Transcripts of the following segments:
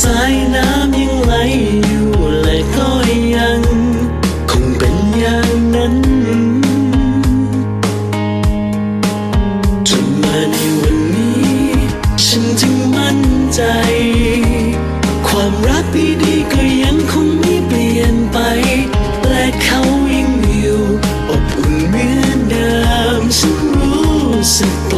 สายน้ำยังไหลอยู่และก็ยัง คงเป็นอย่างนั้นจนมาในวันนี้ ฉันจึงมั่นใจ ความรักดีๆก็ยังคงไม่เปลี่ยนไป และเขายังอยู่อบอุ่นเหมือนเดิมฉันรู้สึก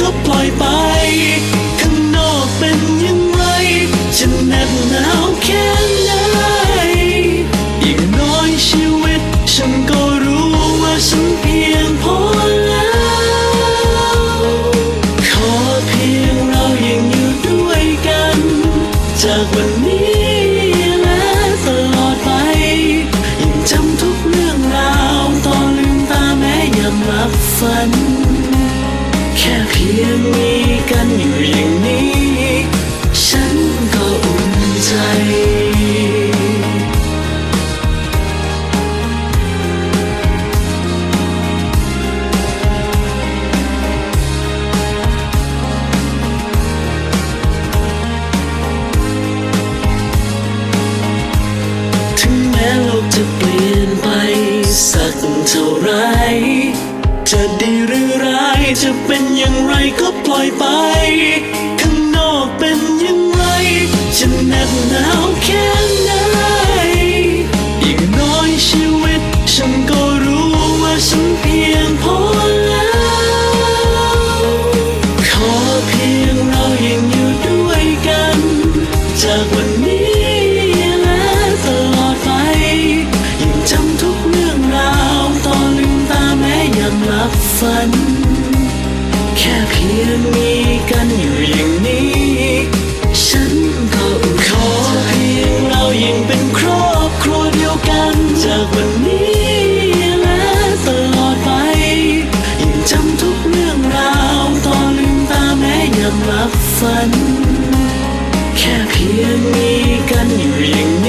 ก็ปล่อยไป ข้างนอกเป็นยังไงจะแนบหนาวแค่ เท่าไร จะดีหรือร้ายจะเป็นอย่างไรก็ปล่อยไป ข้างนอกเป็นอย่างไรจะแนบหนาวแค่ไหนอีกน้อยชีวิต ฉันก็รู้ว่าฉันเพียงพอ เพียงมีกันอยู่อย่างนี้ ฉันก็ขอเพียงเรายังเป็นครอบครัวเดียวกันจากวันนี้และตลอดไปยังจำทุกเรื่องราวตอนลืมตาแม้ยังหลับฝัน แค่เพียงมีกันอยู่อย่าง